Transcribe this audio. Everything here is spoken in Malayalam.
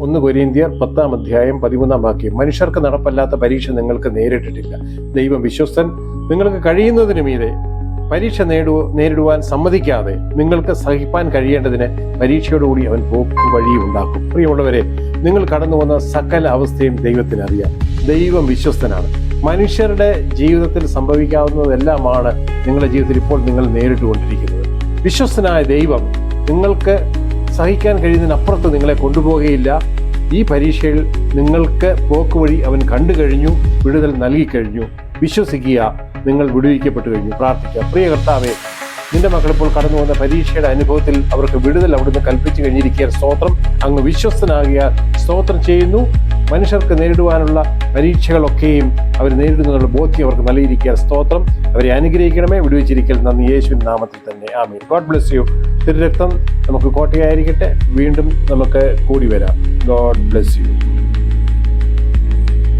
ഒന്ന് കൊരിന്തിയർ പത്താം അധ്യായം പതിമൂന്നാം വാക്യം. മനുഷ്യർക്ക് നടപ്പല്ലാത്ത പരീക്ഷ നിങ്ങൾക്ക് നേരിട്ടിട്ടില്ല. ദൈവം വിശ്വസ്തൻ. നിങ്ങൾക്ക് കഴിയുന്നതിന് മീതെ പരീക്ഷ നേടു നേരിടുവാൻ സമ്മതിക്കാതെ നിങ്ങൾക്ക് സഹിപ്പാൻ കഴിയേണ്ടതിന് പരീക്ഷയോടുകൂടി അവൻ പോക്കും വഴിയും ഉണ്ടാക്കും. പ്രിയമുള്ളവരെ നിങ്ങൾ കടന്നു വന്ന സകല അവസ്ഥയും ദൈവത്തിന് അറിയാം. ദൈവം വിശ്വസ്തനാണ്. മനുഷ്യരുടെ ജീവിതത്തിൽ സംഭവിക്കാവുന്നതെല്ലാമാണ് നിങ്ങളുടെ ജീവിതത്തിൽ ഇപ്പോൾ നിങ്ങൾ നേരിട്ടുകൊണ്ടിരിക്കുന്നത്. വിശ്വസ്തനായ ദൈവം നിങ്ങൾക്ക് സഹിക്കാൻ കഴിയുന്നതിനപ്പുറത്ത് നിങ്ങളെ കൊണ്ടുപോകുകയില്ല ഈ പരീക്ഷയിൽ നിങ്ങൾക്ക് പോക്കുവഴി അവൻ കണ്ടു കഴിഞ്ഞു വിടുതൽ നൽകി കഴിഞ്ഞു. വിശ്വസിക്കുക നിങ്ങൾ വിടുവിക്കപ്പെട്ടു കഴിഞ്ഞു. പ്രാർത്ഥിക്കുക. പ്രിയ കർത്താവേ നിന്റെ മക്കൾ ഇപ്പോൾ കടന്നു വന്ന പരീക്ഷയുടെ അനുഭവത്തിൽ അവർക്ക് വിടുതൽ അവിടുന്ന് കൽപ്പിച്ചു കഴിഞ്ഞിരിക്കുക സ്തോത്രം. അങ്ങ് വിശ്വസ്തനാകിയ സ്തോത്രം ചെയ്യുന്നു. മനുഷ്യർക്ക് നേരിടുവാനുള്ള പരീക്ഷകളൊക്കെയും അവർ നേരിടുന്നതിനുള്ള ബോധ്യം അവർക്ക് നൽകിയിരിക്കുക സ്തോത്രം. അവരെ അനുഗ്രഹിക്കണമേ. വിടുവിച്ചിരിക്കൽ നന്ദി. യേശുവിൻ നാമത്തിൽ തന്നെ. ആമീൻ. ഗോഡ് ബ്ലെസ് യു തിരുരക്തം നമുക്ക് കോട്ടയായിരിക്കട്ടെ. വീണ്ടും നമുക്ക് കൂടി വരാം. God bless you